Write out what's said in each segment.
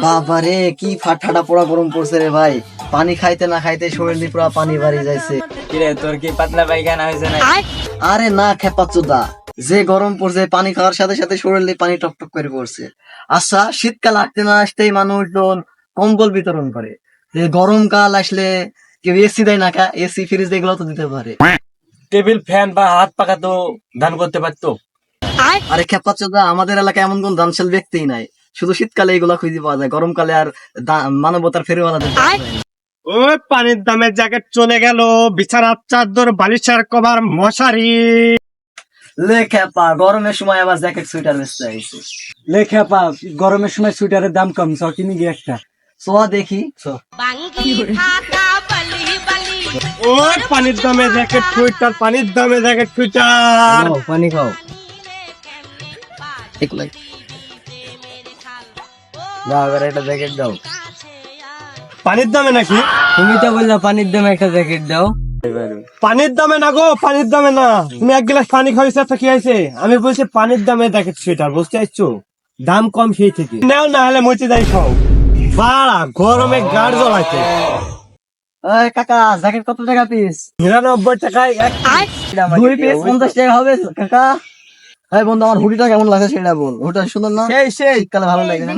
বাবারে কি ফাটাটা পোড়া গরম পড়ছে রে ভাই। পানি খাইতে না খাইতে শরীর দিয়ে পুরা পানি বাড়ি যাইছে। কিরে তোর কি পাতলা পায়খানা হয়েছে না আরে না খেপাচুদা যে গরম পড়ছে পানি খাওয়ার সাথে সাথে শরীর দিয়ে পানি টকটক করে পড়ছে। আচ্ছা শীতকাল আসতে না আসতেই মানুষজন কম্বল বিতরণ করে। যে গরমকাল আসলে কেউ এসি দেয় না কা এসি ফ্রিজ এগুলো তো দিতে পারে। টেবিল ফ্যান বা হাত পাকা তো দান করতে পারতো। আরে খেপাচুদা আমাদের এলাকায় এমন কোন দানশীল ব্যক্তিই নাই। শুধু শীতকালে এগুলা খুঁজে পাওয়া যায় গরমকালে আর মানবতার ফেরিওয়ালা দিতে পারে ওই পানির দামের জ্যাকেট চলে গেল বিছানার চাদর বালিশের কভার মশারি। লে খেপা গরমের সময় আবার জ্যাকেট সুইটার বেচতে আইছে লেখা পা গরমের সময় সুইটারের দাম কম চ কিনে গিয়ে একটা। সোয়া দেখি। চ। ওই পানির দামে জ্যাকেট ফুইটার পানির দামে জ্যাকেট ফুইটার পানি খাও। এগুলাই। দাও এবার একটা জ্যাকেট দাও। পানির দামে নাকি? তুমি তো বললা পানির দামে একটা জ্যাকেট দাও। পানির দামে না গো পানির দামে না। তুমি এক গ্লাস পানি খাওয়াইছো তো কি হয়েছে? আমি বলছি পানির দামে জ্যাকেট সুইটার বুঝতে পারছ? দাম কম সেই থেকে। নাও না হলে মরতে যাই খাও। বাড়া গরমে গাড় জ্বলাইছে কাকা জ্যাকেট কত টাকা পিস নিরানব্বই টাকায় এক দুই পিস পঞ্চাশ টাকা হবে কাকা। এই বন্ধু আমার হুডিটা কেমন লাগছে সেটা বল। হুডিটা সুন্দর না? সেই সেই। শীতকালে ভালো লাগে না।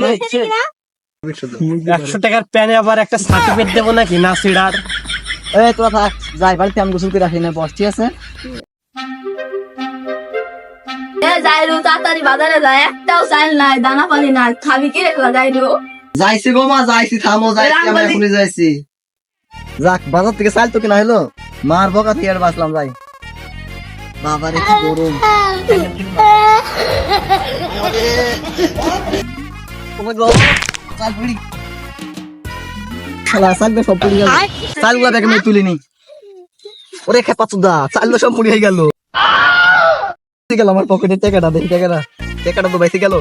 একশো টাকার প্যানে আবার একটা সার্টিফিকেট দেবো নাকি? না সিডার। এই তোরা থাক। যাই বাড়িতে আমি গোসল করে আসি না বস ঠিক আছে? এ তাড়াতাড়ি বাজারে যায় একটাও চাইল নাই দানা পানি নাই। খাবি কি রেখলা যাইরু যাইছি গো মা যাইছি থামো যাইছি আমি এখনই যাইছি। যাক বাজার থেকে চাল তো কিনা হলো মার বকা থেকে আর বাঁচলাম যাই। বাবারে কি গরম। পকেটের টাকাটা দেখি টাকাটা তো বেঁচে গেল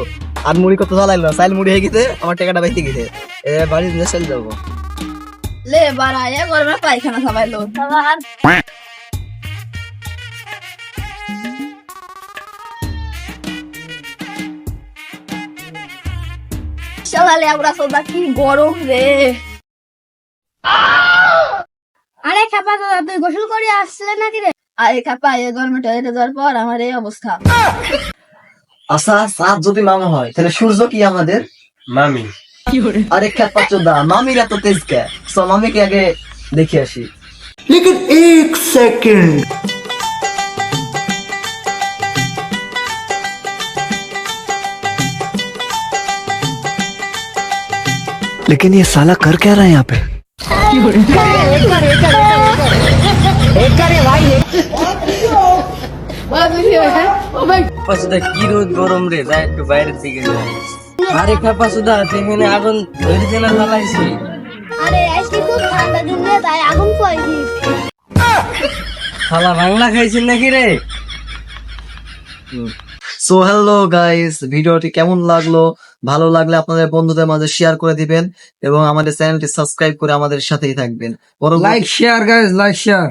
আর মুড়ি কত চালাইলো চাল মুড়ি হয়ে গেছে আমার টাকাটা বেঁচে গেছে এ বাড়ি নিয়ে চলে পায়খানা শালালে আমরা সোদা কি গরম রে? আরে খাপা দাদা তুই গোসল করে আসছিলে নাকি রে? আরে খাপা এ গরমে টয়লেটে যাওয়ার পর আমার এই অবস্থা। আচ্ছা চাঁদ যদি মামা হয় তাহলে সূর্য কি আমাদের? মামি। আরে খেপা চোদা মামির এত তেজ কে সো মামিকে আগে দেখে আসি। लेकिन ये साला कर क्या रहा है यहाँ पे পাশুদা কি রোদ গরম রে যা একটু বাইরের দিকে যাই আরে খাপা সুদা এখানে আগুন ধরেছে না জ্বালাইছি আরে আজকে খুব ঠান্ডা দিন রে তাই আগুন কয়েছি খালা বাংলা খাইছেন নাকি রে সো হ্যালো গাইস ভিডিওটি কেমন লাগলো ভালো লাগলে আপনাদের বন্ধুদের মাঝে শেয়ার করে দিবেন এবং আমাদের চ্যানেলটি সাবস্ক্রাইব করে আমাদের সাথেই থাকবেন। Like share guys like share